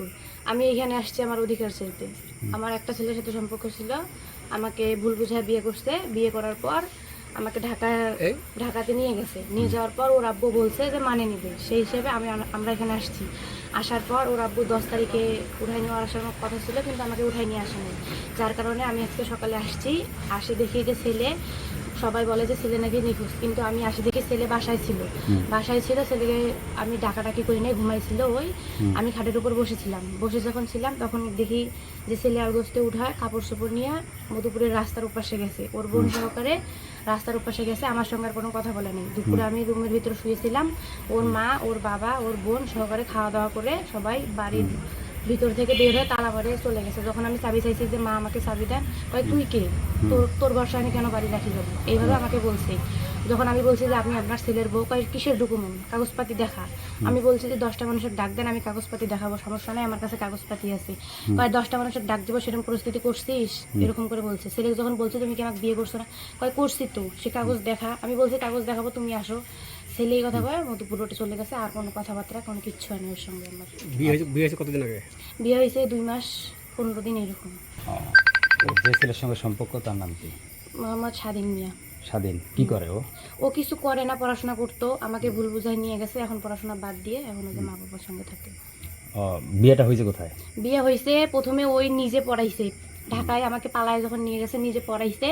মোহাম্মদপুর আমি এখানে আসছি আমার অধিকার চাইতে। আমার একটা ছেলের সাথে সম্পর্ক ছিল। আমাকে ভুল বুঝায় বিয়ে করছে। বিয়ে করার পর আমাকে ঢাকা ঢাকাতে নিয়ে গেছে। নিয়ে যাওয়ার পর ওর আব্বু বলছে যে মানে নিবে। সেই হিসেবে আমি আমরা এখানে আসছি। আসার পর ওর আব্বু দশ তারিখে উঠাই নেওয়ার আসার কথা ছিল কিন্তু আমাকে উঠাই নিয়ে আসেনি। যার কারণে আমি আজকে সকালে আসছি। আসে দেখি যে ছেলে সবাই বলে যে ছেলে নাকি নিখোঁজ। কিন্তু আমি আসি দেখি ছেলে বাসায় ছিল। বাসায় ছিল ছেলেকে আমি ডাকাডাকি করি নাই ঘুমাইছিল ওই। আমি খাটের উপর বসেছিলাম। বসে যখন ছিলাম তখন দেখি যে ছেলে আলগোস্তে উঠায় কাপড় চোপড় নিয়ে মধুপুরের রাস্তার উপাসে গেছে। ওর বোন সহকারে রাস্তার উপাসে গেছে আমার সঙ্গে আর কোনো কথা বলে নেই। দুপুরে আমি রুমের ভিতরে শুয়েছিলাম। ওর মা ওর বাবা ওর বোন সহকারে খাওয়া দাওয়া করে সবাই বাড়ির ভিতর থেকে বের হয়ে তালা বাড়ি চলে গেছে। যখন আমি চাবি চাইছি যে মা আমাকে চাবি দেন কয় তুই কে? তোর তোর বর্ষা আমি কেন বাড়ি রাখি যাব? এইভাবে আমাকে বলছে। যখন আমি বলছি যে আপনি আপনার ছেলের বউ কয় কিসের ডকুমেন্ট? কাগজপাতি দেখা। আমি বলছি যে দশটা মানুষের ডাক দেন আমি কাগজপাতি দেখাবো সমস্যা নাই আমার কাছে কাগজপাতি আছে। কয় দশটা মানুষের ডাক দেবো সেরকম পরিস্থিতি করছিস? এরকম করে বলছে। ছেলে যখন বলছে তুমি কি আমাকে বিয়ে করছ না? কয় করছি তো সে কাগজ দেখা। আমি বলছি কাগজ দেখাবো তুমি আসো। ছেলে এই কথা কয় মধুপুর রোডে চলে গেছে আর কোনো কথাবার্তা কোনো কিচ্ছু হয়নি ওর সঙ্গে আমার। বিয়ে হয়েছে বিয়ে হয়েছে কতদিন আগে? বিয়ে হয়েছে দুই মাস পনেরো দিন এরকম। যে ছেলের সঙ্গে সম্পর্ক তার নাম কি? মোহাম্মদ স্বাধীন মিয়া। স্বাধীন। কি করে ও? ও কিছু করে না পড়াশোনা করতো আমাকে ভুল বুঝাই নিয়ে গেছে এখন পড়াশোনা বাদ দিয়ে এখন ওদের মা বাবার সঙ্গে থাকে। বিয়েটা হয়েছে কোথায়? বিয়ে হয়েছে প্রথমে ওই নিজে পড়াইছে। ঢাকায় আমাকে পালায় যখন নিয়ে গেছে নিজে পড়াইছে।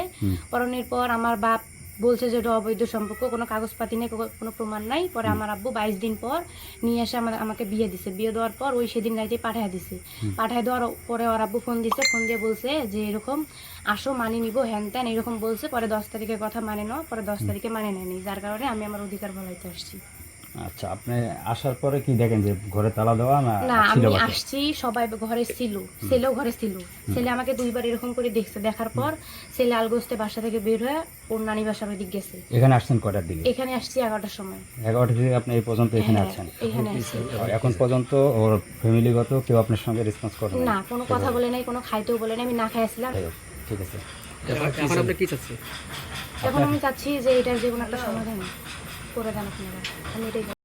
পড়ানোর পর আমার বাপ বলছে যে এটা অবৈধ সম্পর্ক কোনো কাগজপাতি নেই কোনো- প্রমাণ নাই। পরে আমার আব্বু বাইশ দিন পর নিয়ে এসে আমার আমাকে বিয়ে দিছে। বিয়ে দেওয়ার পর ওই সেদিন রাইতে পাঠিয়ে দিছে। পাঠায় দেওয়ার পরে ওর আব্বু ফোন দিছে ফোন দিয়ে বলছে যে এরকম আসো মানি নিব হ্যান ত্যান এরকম বলছে। পরে দশ তারিখের কথা মানে নাও পরে দশ তারিখে মানে নেয়নি। যার কারণে আমি আমার অধিকার বলাইতে আসছি। আচ্ছা আপনি আসার পরে কি দেখেন যে ঘরে তালা দেওয়া না না আমি আসছি সবাই ঘরে ছিল ছেলেও ঘরে ছিল। ছেলে আমাকে দুইবার এরকম করে দেখছে দেখার পর ছেলে আলগোস্তে বাসা থেকে বের হয়ে ওর নানি বাসার ওই দিক গেছে। এখানে আসছেন কটার দিকে? এখানে আসছি এগারোটার সময়। এগারোটা থেকে আপনি এই পর্যন্ত এখানে হ্যাঁ, আছেন? এখানে আসছি এখন পর্যন্ত ওর ফ্যামিলিগত কেউ আপনার সঙ্গে রেসপন্স করে না কোনো কথা বলে নাই কোনো খাইতেও বলে নাই আমি না খাইছিলাম ঠিক আছে। এখন আপনি কি চাচ্ছেন? এখন আমি চাচ্ছি যে এটার যে কোনো একটা সমাধান। করে দেন আপনারা আমি এটাই